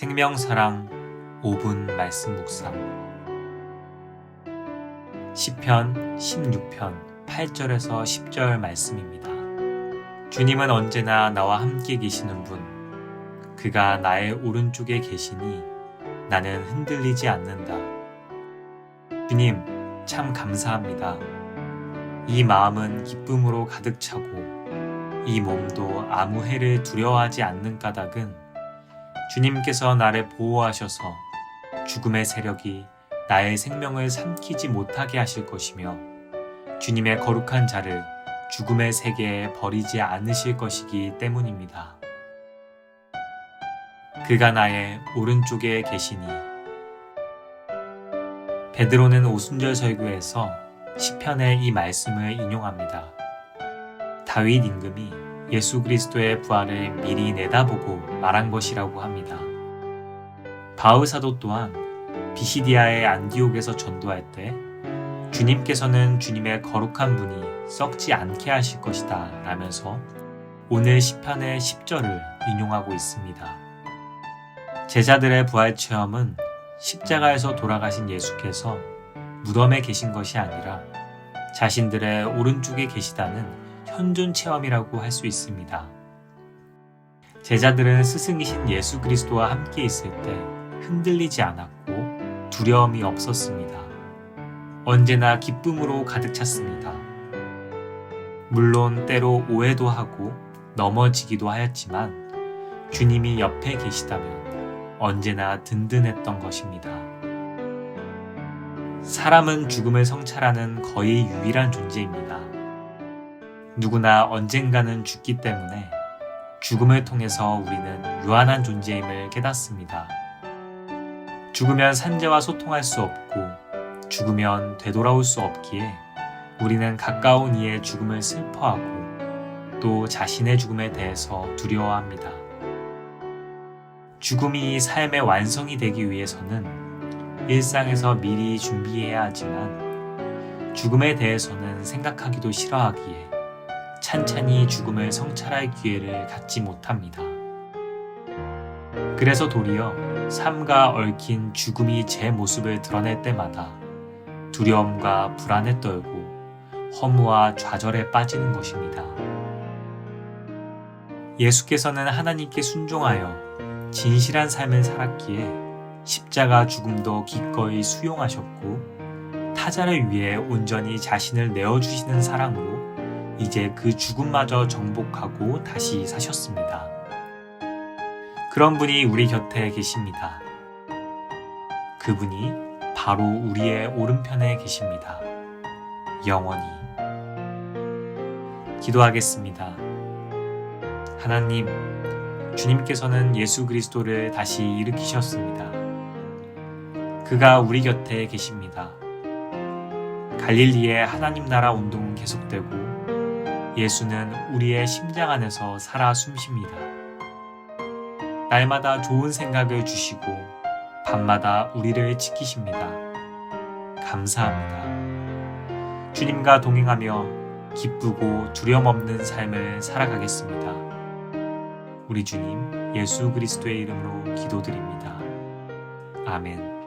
생명사랑 5분 말씀 묵상 시편 16편 8절에서 10절 말씀입니다. 주님은 언제나 나와 함께 계시는 분 그가 나의 오른쪽에 계시니 나는 흔들리지 않는다. 주님 참 감사합니다. 이 마음은 기쁨으로 가득 차고 이 몸도 아무 해를 두려워하지 않는 까닭은 주님께서 나를 보호하셔서 죽음의 세력이 나의 생명을 삼키지 못하게 하실 것이며 주님의 거룩한 자를 죽음의 세계에 버리지 않으실 것이기 때문입니다. 그가 나의 오른쪽에 계시니 베드로는 오순절 설교에서 시편의 이 말씀을 인용합니다. 다윗 임금이 예수 그리스도의 부활을 미리 내다보고 말한 것이라고 합니다. 바울 사도 또한 비시디아의 안디옥에서 전도할 때 주님께서는 주님의 거룩한 분이 썩지 않게 하실 것이다 라면서 오늘 시편의 10절을 인용하고 있습니다. 제자들의 부활 체험은 십자가에서 돌아가신 예수께서 무덤에 계신 것이 아니라 자신들의 오른쪽에 계시다는 현존 체험이라고 할 수 있습니다. 제자들은 스승이신 예수 그리스도와 함께 있을 때 흔들리지 않았고 두려움이 없었습니다. 언제나 기쁨으로 가득 찼습니다. 물론 때로 오해도 하고 넘어지기도 하였지만 주님이 옆에 계시다면 언제나 든든했던 것입니다. 사람은 죽음을 성찰하는 거의 유일한 존재입니다. 누구나 언젠가는 죽기 때문에 죽음을 통해서 우리는 유한한 존재임을 깨닫습니다. 죽으면 산재와 소통할 수 없고 죽으면 되돌아올 수 없기에 우리는 가까운 이의 죽음을 슬퍼하고 또 자신의 죽음에 대해서 두려워합니다. 죽음이 삶의 완성이 되기 위해서는 일상에서 미리 준비해야 하지만 죽음에 대해서는 생각하기도 싫어하기에 찬찬히 죽음을 성찰할 기회를 갖지 못합니다. 그래서 도리어 삶과 얽힌 죽음이 제 모습을 드러낼 때마다 두려움과 불안에 떨고 허무와 좌절에 빠지는 것입니다. 예수께서는 하나님께 순종하여 진실한 삶을 살았기에 십자가 죽음도 기꺼이 수용하셨고 타자를 위해 온전히 자신을 내어주시는 사랑으로 이제 그 죽음마저 정복하고 다시 사셨습니다. 그런 분이 우리 곁에 계십니다. 그분이 바로 우리의 오른편에 계십니다. 영원히. 기도하겠습니다. 하나님, 주님께서는 예수 그리스도를 다시 일으키셨습니다. 그가 우리 곁에 계십니다. 갈릴리의 하나님 나라 운동은 계속되고 예수는 우리의 심장 안에서 살아 숨쉽니다. 날마다 좋은 생각을 주시고 밤마다 우리를 지키십니다. 감사합니다. 주님과 동행하며 기쁘고 두려움 없는 삶을 살아가겠습니다. 우리 주님 예수 그리스도의 이름으로 기도드립니다. 아멘.